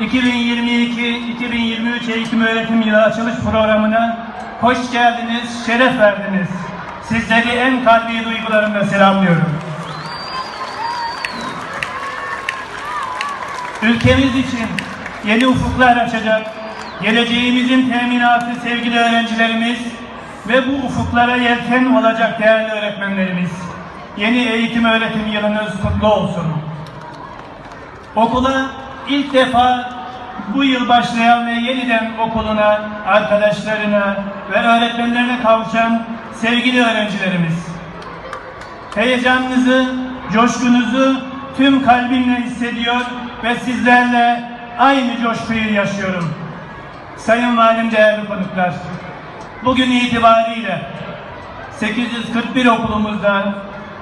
2022-2023 eğitim öğretim yılı açılış programına hoş geldiniz, şeref verdiniz. Sizleri en kalbi duygularımla selamlıyorum. Ülkemiz için yeni ufuklar açacak, geleceğimizin teminatı sevgili öğrencilerimiz ve bu ufuklara yelken olacak değerli öğretmenlerimiz. Yeni eğitim öğretim yılınız kutlu olsun. Okula ilk defa bu yıl başlayan ve yeniden okuluna, arkadaşlarına ve öğretmenlerine kavuşan sevgili öğrencilerimiz. Heyecanınızı, coşkunuzu tüm kalbimle hissediyor ve sizlerle aynı coşkuyu yaşıyorum. Sayın Valim değerli konuklar, bugün itibariyle 841 okulumuzda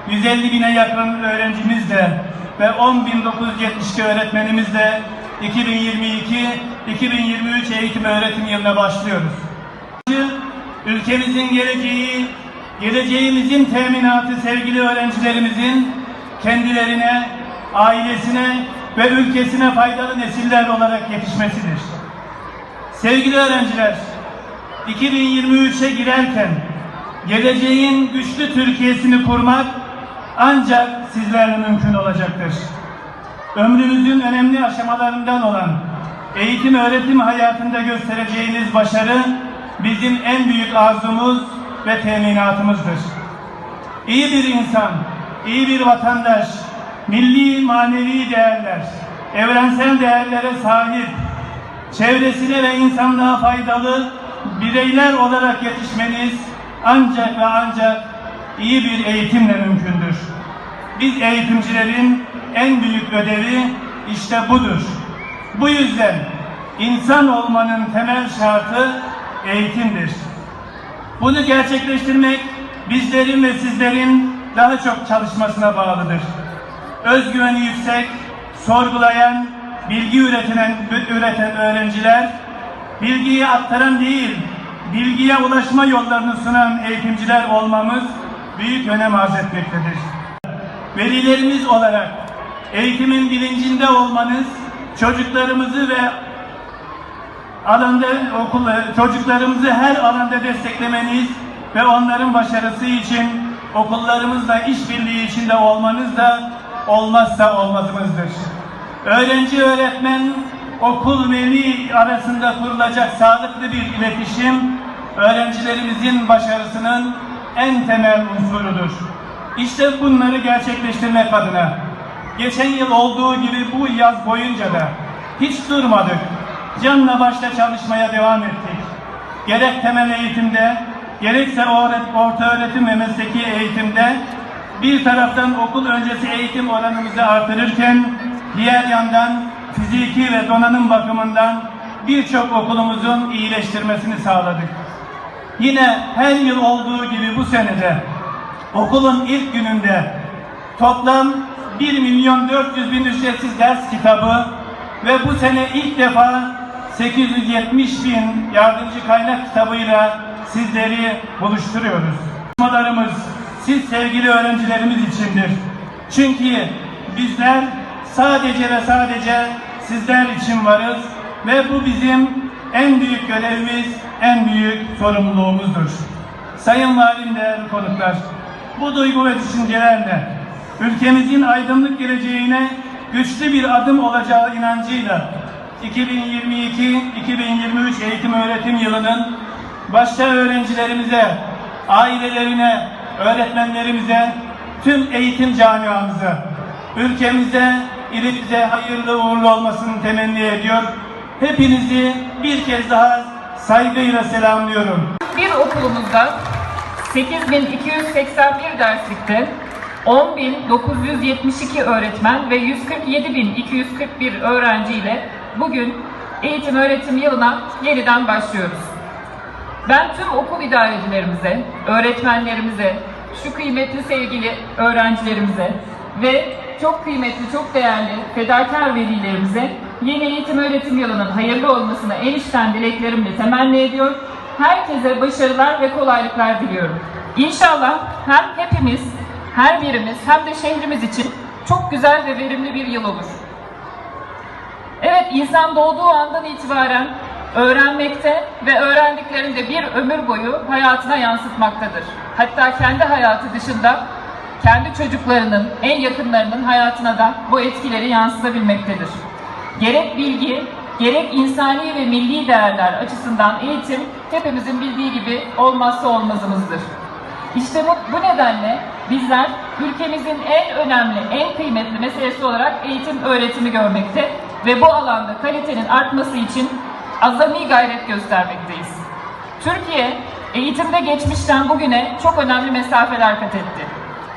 150 bine yakın öğrencimizle ve 10.972 öğretmenimizle 2022-2023 eğitim öğretim yılına başlıyoruz. Ülkemizin geleceği, geleceğimizin teminatı sevgili öğrencilerimizin kendilerine, ailesine ve ülkesine faydalı nesiller olarak yetişmesidir. Sevgili öğrenciler, 2023'e girerken geleceğin güçlü Türkiye'sini kurmak ancak sizlerle mümkün olacaktır. Ömrümüzün önemli aşamalarından olan eğitim öğretim hayatında göstereceğiniz başarı bizim en büyük arzumuz ve teminatımızdır. İyi bir insan, iyi bir vatandaş, milli manevi değerler, evrensel değerlere sahip, çevresine ve insanlığa faydalı bireyler olarak yetişmeniz ancak ve ancak iyi bir eğitimle mümkündür. Biz eğitimcilerin en büyük ödevi işte budur. Bu yüzden insan olmanın temel şartı eğitimdir. Bunu gerçekleştirmek bizlerin ve sizlerin daha çok çalışmasına bağlıdır. Özgüveni yüksek, sorgulayan, bilgi üreten, üreten öğrenciler, bilgiyi aktaran değil, bilgiye ulaşma yollarını sunan eğitimciler olmamız büyük önem arz etmektedir. Velilerimiz olarak eğitimin bilincinde olmanız, çocuklarımızı ve alanda okul çocuklarımızı her alanda desteklemeniz ve onların başarısı için okullarımızla işbirliği içinde olmanız da olmazsa olmazımızdır. Öğrenci öğretmen okul veli arasında kurulacak sağlıklı bir iletişim öğrencilerimizin başarısının en temel unsurudur. İşte bunları gerçekleştirmek adına geçen yıl olduğu gibi bu yaz boyunca da hiç durmadık. Canla başla çalışmaya devam ettik. Gerek temel eğitimde, gerekse orta öğretim ve mesleki eğitimde bir taraftan okul öncesi eğitim oranımızı artırırken diğer yandan fiziki ve donanım bakımından birçok okulumuzun iyileştirmesini sağladık. Yine her yıl olduğu gibi bu senede okulun ilk gününde toplam 1 milyon 400 bin ücretsiz ders kitabı ve bu sene ilk defa 870 bin yardımcı kaynak kitabıyla sizleri buluşturuyoruz. Çalışmalarımız siz sevgili öğrencilerimiz içindir. Çünkü bizler sadece ve sadece sizler için varız ve bu bizim en büyük görevimiz, en büyük sorumluluğumuzdur. Sayın Valim değerli konuklar, bu duygu ve düşüncelerle ülkemizin aydınlık geleceğine güçlü bir adım olacağı inancıyla 2022-2023 eğitim öğretim yılının başta öğrencilerimize, ailelerine, öğretmenlerimize, tüm eğitim camiamıza, ülkemize, ilimize hayırlı uğurlu olmasını temenni ediyor. Hepinizi bir kez daha saygıyla selamlıyorum. Bir okulumuzda 8281 derslikte 10.972 öğretmen ve 147.241 öğrenci ile bugün eğitim öğretim yılına yeniden başlıyoruz. Ben tüm okul idarecilerimize, öğretmenlerimize, şu kıymetli sevgili öğrencilerimize ve çok kıymetli, çok değerli fedakar velilerimize yeni eğitim öğretim yılının hayırlı olmasını en içten dileklerimle temenni ediyor. Herkese başarılar ve kolaylıklar diliyorum. İnşallah hem hepimiz, her birimiz hem de şehrimiz için çok güzel ve verimli bir yıl olur. Evet, insan doğduğu andan itibaren öğrenmekte ve öğrendiklerinde bir ömür boyu hayatına yansıtmaktadır. Hatta kendi hayatı dışında kendi çocuklarının, en yakınlarının hayatına da bu etkileri yansıtabilmektedir. Gerek bilgi, gerek insani ve milli değerler açısından eğitim hepimizin bildiği gibi olmazsa olmazımızdır. İşte bu, bu nedenle bizler ülkemizin en önemli, en kıymetli meselesi olarak eğitim öğretimi görmekte ve bu alanda kalitenin artması için azami gayret göstermekteyiz. Türkiye eğitimde geçmişten bugüne çok önemli mesafeler kat etti.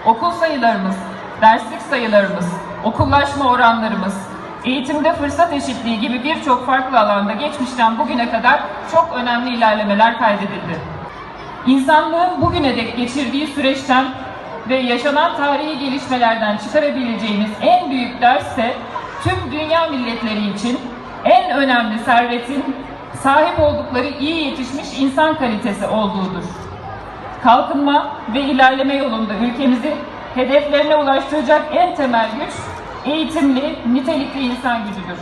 Okul sayılarımız, derslik sayılarımız, okullaşma oranlarımız, eğitimde fırsat eşitliği gibi birçok farklı alanda geçmişten bugüne kadar çok önemli ilerlemeler kaydedildi. İnsanlığın bugüne dek geçirdiği süreçten ve yaşanan tarihi gelişmelerden çıkarabileceğimiz en büyük ders ise tüm dünya milletleri için en önemli servetin sahip oldukları iyi yetişmiş insan kalitesi olduğudur. Kalkınma ve ilerleme yolunda ülkemizi hedeflerine ulaştıracak en temel güç eğitimli, nitelikli insan gücüdür.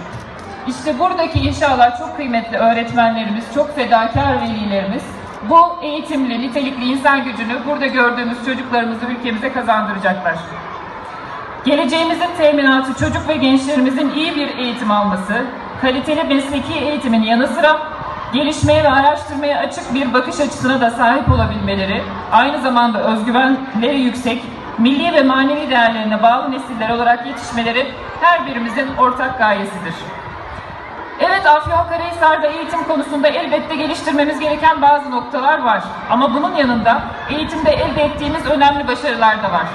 İşte buradaki inşallah çok kıymetli öğretmenlerimiz, çok fedakar velilerimiz bu eğitimli, nitelikli insan gücünü burada gördüğümüz çocuklarımızı ülkemize kazandıracaklar. Geleceğimizin teminatı çocuk ve gençlerimizin iyi bir eğitim alması, kaliteli mesleki eğitimin yanı sıra gelişmeye ve araştırmaya açık bir bakış açısına da sahip olabilmeleri, aynı zamanda özgüvenleri yüksek, milli ve manevi değerlerine bağlı nesiller olarak yetişmeleri her birimizin ortak gayesidir. Evet Afyonkarahisar'da eğitim konusunda elbette geliştirmemiz gereken bazı noktalar var. Ama bunun yanında eğitimde elde ettiğimiz önemli başarılar da var.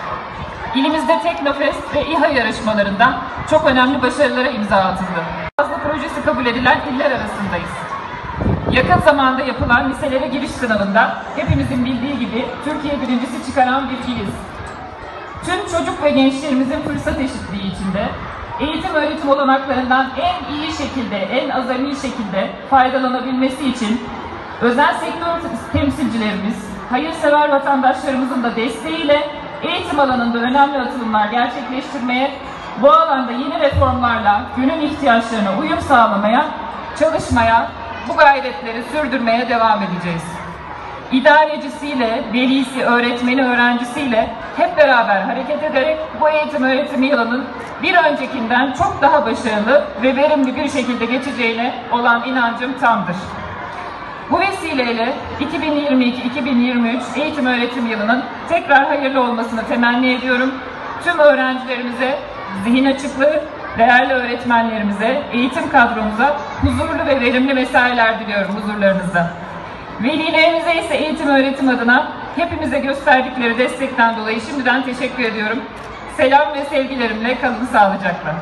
İlimizde Teknofest ve İHA yarışmalarında çok önemli başarılara imza atıldı. Fazla projesi kabul edilen iller arasındayız. Yakın zamanda yapılan liselere giriş sınavında hepimizin bildiği gibi Türkiye birincisi çıkaran bir iliz. Tüm çocuk ve gençlerimizin fırsat eşitliği içinde eğitim öğretim olanaklarından en iyi şekilde, en azami şekilde faydalanabilmesi için özel sektör temsilcilerimiz, hayırsever vatandaşlarımızın da desteğiyle eğitim alanında önemli atılımlar gerçekleştirmeye, bu alanda yeni reformlarla günün ihtiyaçlarına uyum sağlamaya, çalışmaya, bu gayretleri sürdürmeye devam edeceğiz. İdarecisiyle, velisi, öğretmeni, öğrencisiyle hep beraber hareket ederek bu eğitim öğretim yılının bir öncekinden çok daha başarılı ve verimli bir şekilde geçeceğine olan inancım tamdır. Bu vesileyle 2022-2023 eğitim öğretim yılının tekrar hayırlı olmasını temenni ediyorum. Tüm öğrencilerimize zihin açıklığı, değerli öğretmenlerimize, eğitim kadromuza huzurlu ve verimli mesailer diliyorum huzurlarınızda. Velilerimize ise eğitim öğretim adına hepimize gösterdikleri destekten dolayı şimdiden teşekkür ediyorum. Selam ve sevgilerimle kalın sağlıcakla.